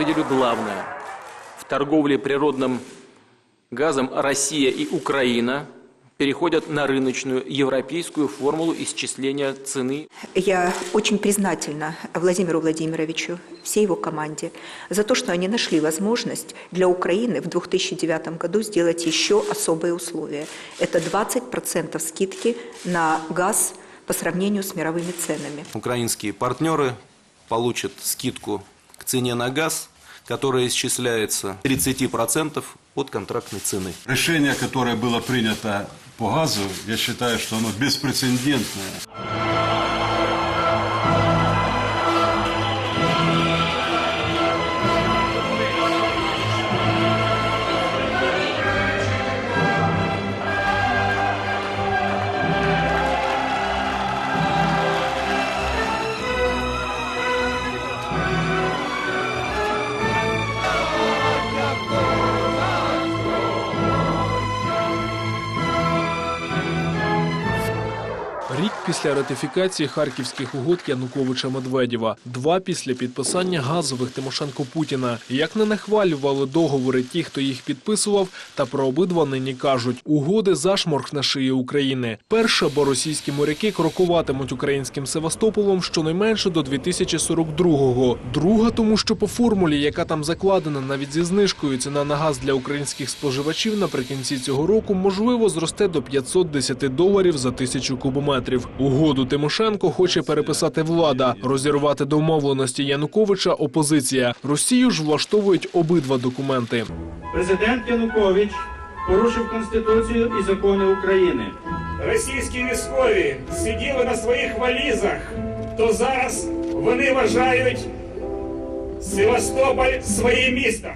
деле главное. В торговле природным газом Россия и Украина переходят на рыночную европейскую формулу исчисления цены Я очень признательна Владимиру Владимировичу, всей его команде, за то, что они нашли возможность для Украины в 2009 году сделать еще особые условия. Это 20% скидки на газ по сравнению с мировыми ценами. Украинские партнеры получат скидку к цене на газ, которая исчисляется 30% от контрактной цены. Решение, которое было принято по газу, я считаю, что оно беспрецедентное. Рік після ратифікації харківських угод Януковича Медведєва, два після підписання газових Тимошенко Путіна. Як не нахвалювали договори ті, хто їх підписував, та про обидва нині кажуть: угоди зашморг на шиї України. Перша, бо російські моряки крокуватимуть українським Севастополом щонайменше до 2042-го. Друга, тому що по формулі, яка там закладена, навіть зі знижкою ціна на газ для українських споживачів наприкінці цього року можливо зросте до 510 доларів за тисячу кубометрів. Угоду Тимошенко хоче переписати влада, розірвати домовленості Януковича опозиція. Росію ж влаштовують обидва документи. Президент Янукович порушив Конституцію і закони України. Російські військові сиділи на своїх валізах, то зараз вони вважають Севастополь своїм містом.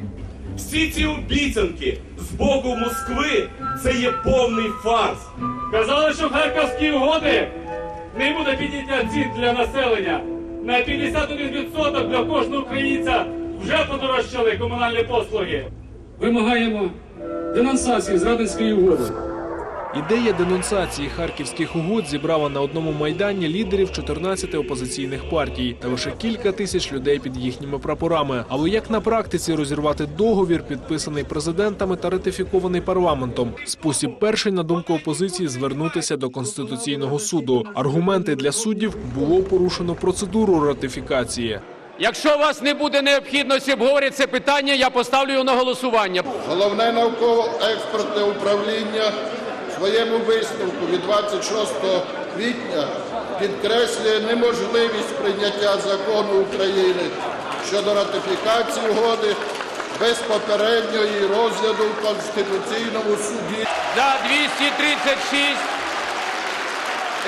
Всі ці обіцянки з боку Москви це є повний фарс. Казали, що харківські угоди не буде підняття цін для населення. На 51% для кожного українця вже подорожчали комунальні послуги. Вимагаємо денонсації Зрадницької угоди. Ідея денонсації харківських угод зібрала на одному майдані лідерів 14 опозиційних партій та лише кілька тисяч людей під їхніми прапорами. Але як на практиці розірвати договір, підписаний президентами та ратифікований парламентом? Спосіб перший на думку опозиції звернутися до конституційного суду. Аргументи для суддів було порушено процедуру ратифікації. Якщо у вас не буде необхідності обговорити це питання, я поставлю його на голосування. Головне науково-експертне управління своєму висновку від 26 квітня підкреслює неможливість прийняття закону України щодо ратифікації угоди без попереднього розгляду в Конституційному суді. За 236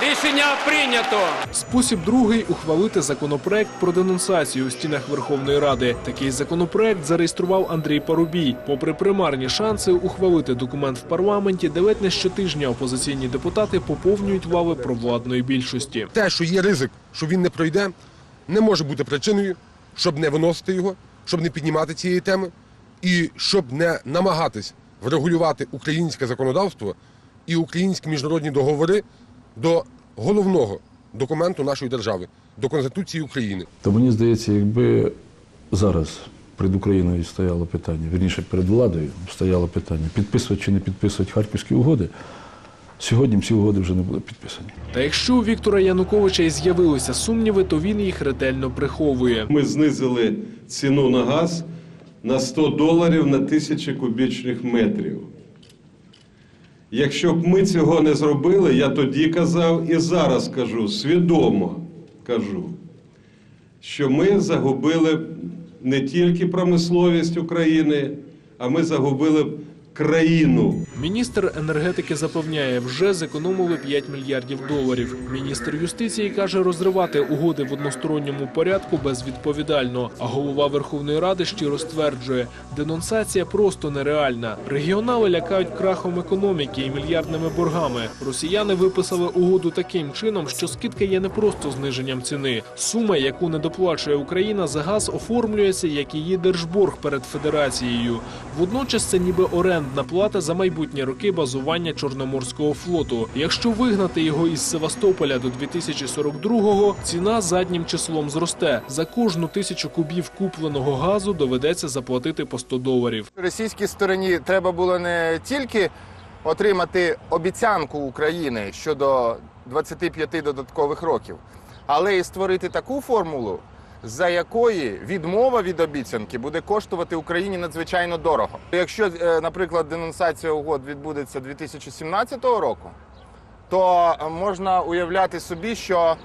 рішення прийнято. Спосіб другий ухвалити законопроект про денонсацію у стінах Верховної Ради. Такий законопроект зареєстрував Андрій Парубій. Попри примарні шанси ухвалити документ в парламенті, де ледь не щотижня опозиційні депутати поповнюють лави провладної більшості. те, що є ризик, що він не пройде, не може бути причиною, щоб не виносити його, щоб не піднімати цієї теми і щоб не намагатись врегулювати українське законодавство і українські міжнародні договори до головного документу нашої держави, до Конституції України. То мені здається, якби зараз перед Україною стояло питання, вірніше перед владою стояло питання, підписувати чи не підписувати харківські угоди, сьогодні ці угоди вже не були підписані. Та якщо у Віктора Януковича і з'явилися сумніви, то він їх ретельно приховує. Ми знизили ціну на газ на 100 доларів на тисячі кубічних метрів. Якщо б ми цього не зробили, я тоді казав і зараз кажу, свідомо кажу, що ми загубили не тільки промисловість України, а ми загубили країну. Міністр енергетики запевняє, вже зекономили 5 мільярдів доларів. Міністр юстиції каже, розривати угоди в односторонньому порядку безвідповідально. А голова Верховної Ради щиро стверджує, денонсація просто нереальна. Регіонали лякають крахом економіки і мільярдними боргами. Росіяни виписали угоду таким чином, що скидка є не просто зниженням ціни. Сума, яку не доплачує Україна за газ, оформлюється як її держборг перед федерацією. Водночас це ніби оренда. Орендна плата за майбутні роки базування Чорноморського флоту. Якщо вигнати його із Севастополя до 2042-го, ціна заднім числом зросте. За кожну тисячу кубів купленого газу доведеться заплатити по 100 доларів. Російській стороні треба було не тільки отримати обіцянку України щодо 25 додаткових років, але й створити таку формулу, за якої відмова від обіцянки буде коштувати Україні надзвичайно дорого. Якщо, е, наприклад, денонсація угод відбудеться 2017 року, то можна уявляти собі, що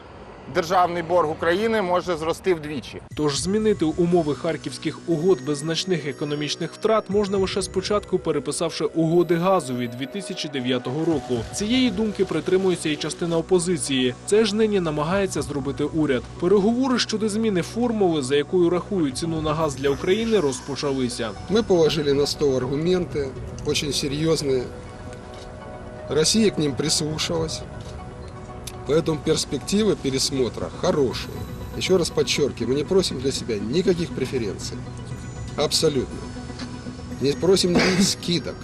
державний борг України може зрости вдвічі. Тож змінити умови харківських угод без значних економічних втрат можна лише спочатку переписавши угоди газу від 2009 року. Цієї думки притримується і частина опозиції. Це ж нині намагається зробити уряд. Переговори щодо зміни формули, за якою рахують ціну на газ для України, розпочалися. Мы положили на стол аргументы, очень серьезные. Россия к ним прислушалась. Поэтому перспективы пересмотра хорошие. Еще раз подчеркиваю, мы не просим для себя никаких преференций. Абсолютно. Не просим никаких скидок.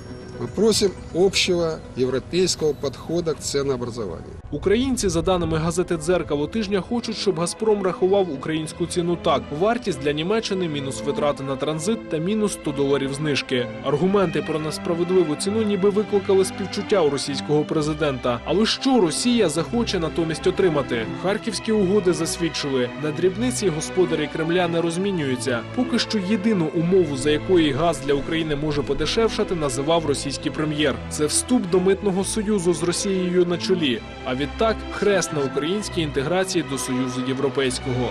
Мы просим общего европейского подхода к ценообразованию. Українці, за даними газети Дзеркало тижня, хочуть, щоб Газпром рахував українську ціну так: вартість для Німеччини, мінус витрати на транзит та мінус 100 доларів знижки. Аргументи про несправедливу ціну ніби викликали співчуття у російського президента. Але що Росія захоче натомість отримати? Харківські угоди засвідчили, на дрібниці господарі Кремля не розмінюються. Поки що єдину умову, за якої газ для України може подешевшати, називав російський прем'єр. Це вступ до митного союзу з Росією на чолі. А відтак хрест на українській інтеграції до Союзу Європейського.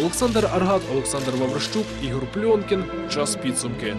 Олександр Аргат, Олександр Ваврищук, Ігор Пльонкін. Час підсумки.